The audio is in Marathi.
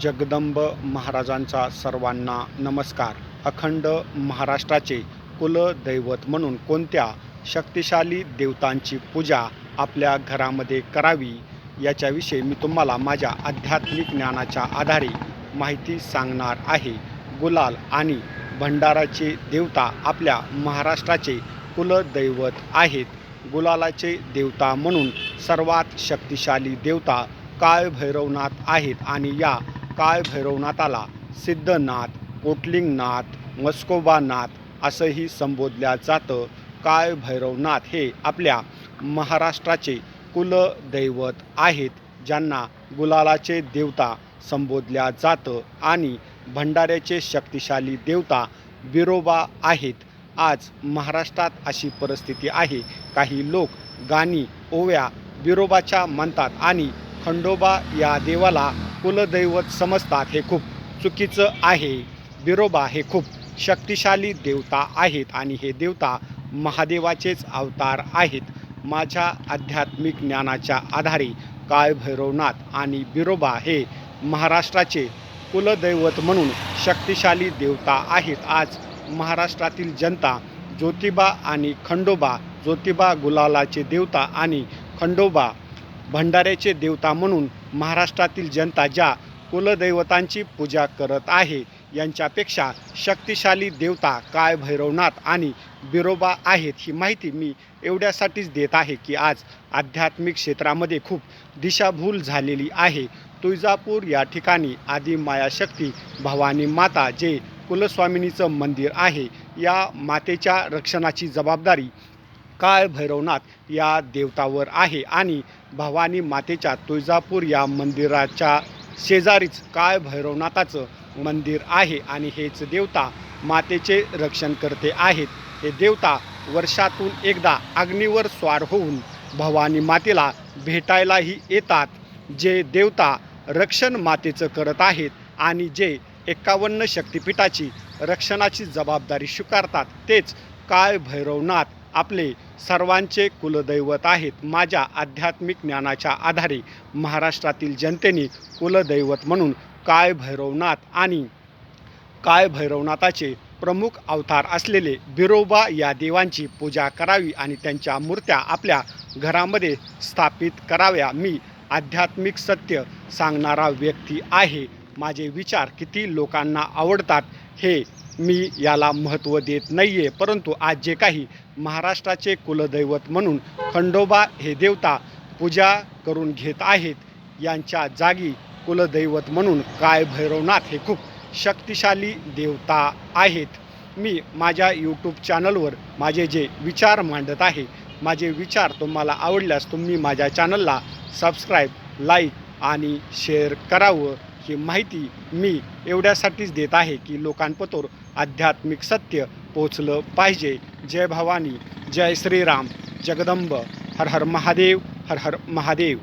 जगदंब महाराजांचा सर्वांना नमस्कार. अखंड महाराष्ट्राचे कुलदैवत म्हणून कोणत्या शक्तिशाली देवतांची पूजा आपल्या घरामध्ये करावी याच्याविषयी मी तुम्हाला माझ्या आध्यात्मिक ज्ञानाच्या आधारे माहिती सांगणार आहे. गुलाल आणि भंडाराचे देवता आपल्या महाराष्ट्राचे कुलदैवत आहेत. गुलालाचे देवता म्हणून सर्वात शक्तिशाली देवता काळभैरवनाथ आहेत आणि या काळ भैरवनाथाला सिद्धनाथ कोटलिंगनाथ मस्कोबानाथ असंही संबोधल्या जातं. काळ भैरवनाथ हे आपल्या महाराष्ट्राचे कुलदैवत आहेत ज्यांना गुलालाचे देवता संबोधल्या जातं आणि भंडाऱ्याचे शक्तिशाली देवता बिरोबा आहेत. आज महाराष्ट्रात अशी परिस्थिती आहे. काही लोक गाणी ओव्या बिरोबाच्या म्हणतात आणि खंडोबा या देवाला कुलदैवत समजतात हे खूप. चुकीचं आहे. बिरोबा हे खूप शक्तिशाली देवता आहेत आणि हे देवता महादेवाचेच अवतार आहेत. माझ्या आध्यात्मिक ज्ञानाच्या आधारे काळभैरवनाथ आणि बिरोबा हे महाराष्ट्राचे कुलदैवत म्हणून शक्तिशाली देवता आहेत. आज महाराष्ट्रातील जनता ज्योतिबा आणि खंडोबा ज्योतिबा गुलालाचे देवता आणि खंडोबा भंडाऱ्याचे देवता म्हणून महाराष्ट्रातील जनता ज्या कुलदैवतांची पूजा करत आहे यांच्यापेक्षा शक्तिशाली देवता काय भैरवनाथ आणि बिरोबा आहेत ही माहिती मी एवढ्यासाठीच देत आहे की आज आध्यात्मिक क्षेत्रामध्ये खूप दिशाभूल झालेली आहे. तुळजापूर या ठिकाणी आदी मायाशक्ती भवानी माता जे कुलस्वामिनीचं मंदिर आहे या मातेच्या रक्षणाची जबाबदारी काळ भैरवनाथ या देवतावर आहे. आणि भवानी मातेच्या तुळजापूर या मंदिराच्या शेजारीच काळ भैरवनाथाचं मंदिर आहे. आणि हेच देवता मातेचे रक्षण करते आहेत. हे देवता वर्षातून एकदा अग्नीवर स्वार होऊन भवानी मातेला भेटायलाही येतात. जे देवता रक्षण मातेचं करत आहेत आणि जे एकावन्न शक्तिपीठाची रक्षणाची जबाबदारी स्वीकारतात तेच काळ भैरवनाथ आपले सर्वांचे कुलदैवत आहेत. माझ्या आध्यात्मिक ज्ञानाच्या आधारे महाराष्ट्रातील जनतेने कुलदैवत म्हणून काय भैरवनाथ आणि काय भैरवनाथाचे प्रमुख अवतार असलेले बिरोबा या देवांची पूजा करावी आणि त्यांच्या मूर्त्या आपल्या घरामध्ये स्थापित कराव्या मी आध्यात्मिक सत्य सांगणारा व्यक्ती आहे. माझे विचार किती लोकांना आवडतात हे मी याला महत्त्व देत नाही आहे परंतु आज जे काही महाराष्ट्राचे कुलदैवत म्हणून खंडोबा हे देवता पूजा करून घेत आहेत यांच्या जागी कुलदैवत म्हणून काय भैरवनाथ हे खूप शक्तिशाली देवता आहेत. मी माझ्या यूट्यूब चॅनलवर माझे जे विचार मांडत आहे माझे विचार तुम्हाला आवडल्यास तुम्ही माझ्या चॅनलला सबस्क्राईब लाईक आणि शेअर करावं. ही माहिती मी एवढ्यासाठीच देत आहे की लोकांपतोर आध्यात्मिक सत्य पोचलं पाहिजे. जय भवानी जय श्रीराम जगदंब हर हर महादेव हर हर महादेव.